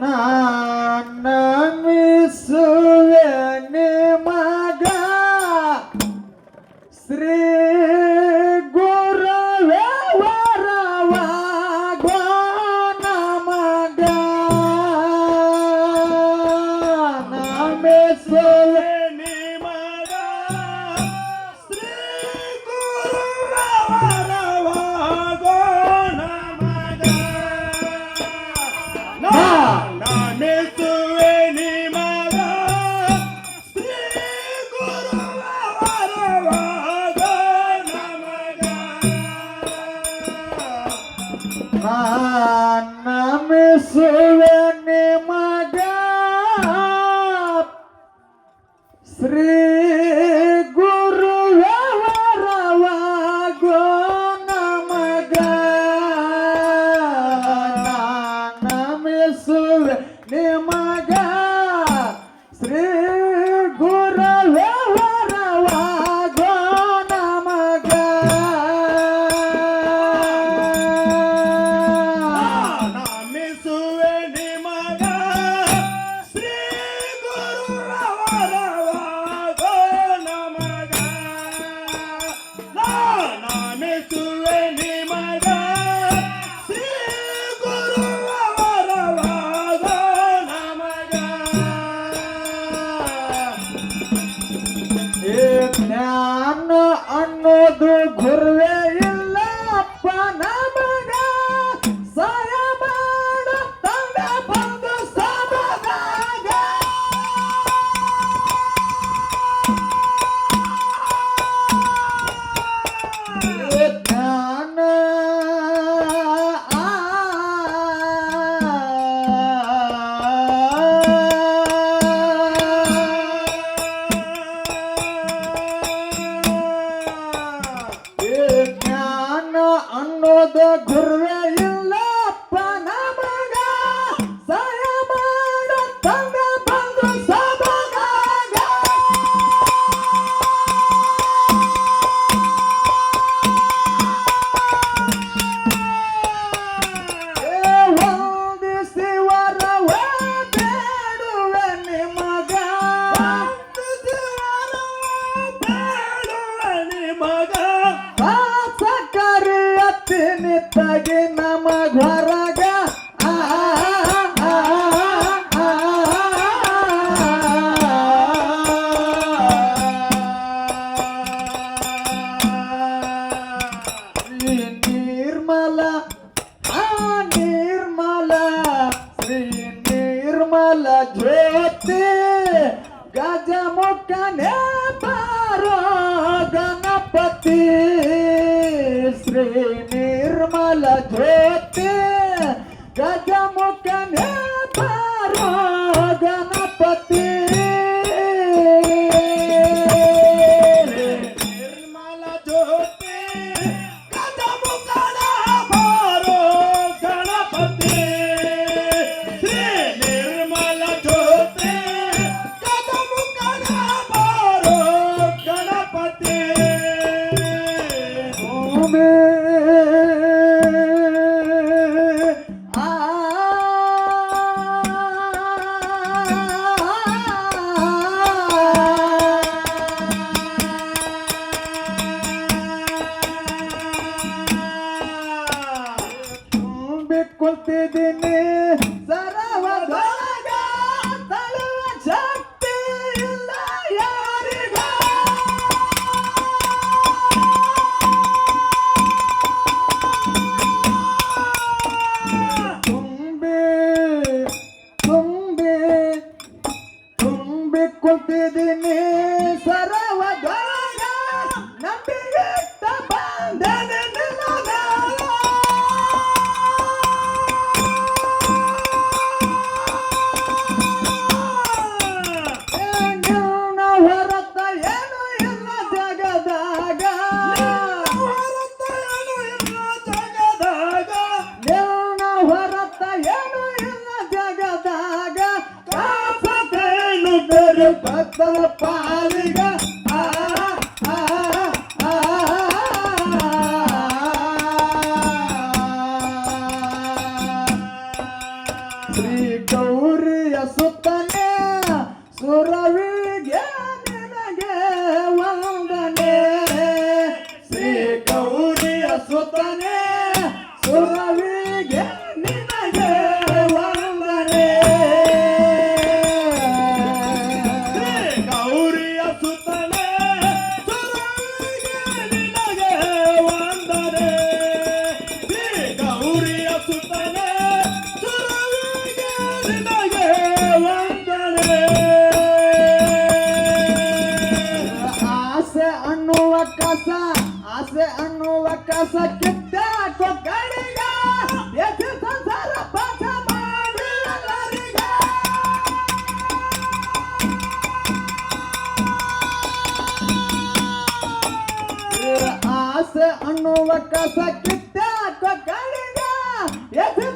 Nah, Name ಜ್ಯೋತಿ ಗಜ ಮುಖನೇ ಬಾರೋ ಗಣಪತಿ ಶ್ರೀ प्रतिदिन सर्व Three. ಕಸ ಕಿತ್ತ ಕೊಕ್ಕಡಿಗ ಎದ್ದು ಸಂಸಾರ ಪಾಠ ಮಾಡಿ ಆಸೆ ಅನ್ನುವ ಕಸ ಕಿತ್ತ ಕೊಕ್ಕಡಿಗ ಎದ್ದು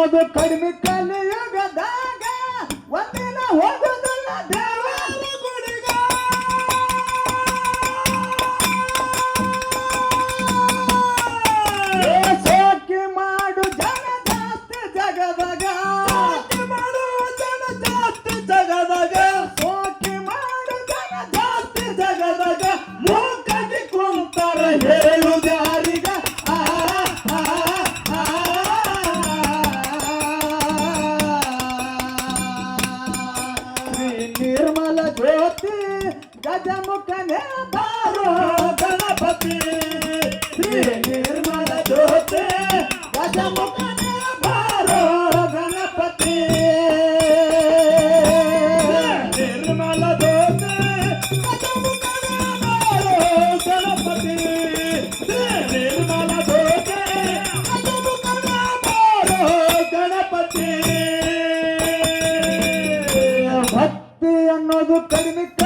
ಅನ್ನೋದು ಕಡಿಮೆ ಕಲಿಯುಗದಾಗ ಒಂದಿನ ಹೋಗುದಿಲ್ಲ ದೇವರ ಗುಡಿಗ ಏ ಸೋಕಿ ಮಾಡು ಜನ ಜಾಸ್ತಿ ಜಗದಾಗ. ಮಾಡು ಜನ ಜಾಸ್ತಿ ಜಗದಾಗ. ಸೋಕಿ ಮಾಡು ಜನ ಜಾಸ್ತಿ ಜಗದಾಗ. ಮೂಕಿ ಕುಂತಾರ ಹೇಳುದ Bunu kaleme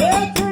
Esto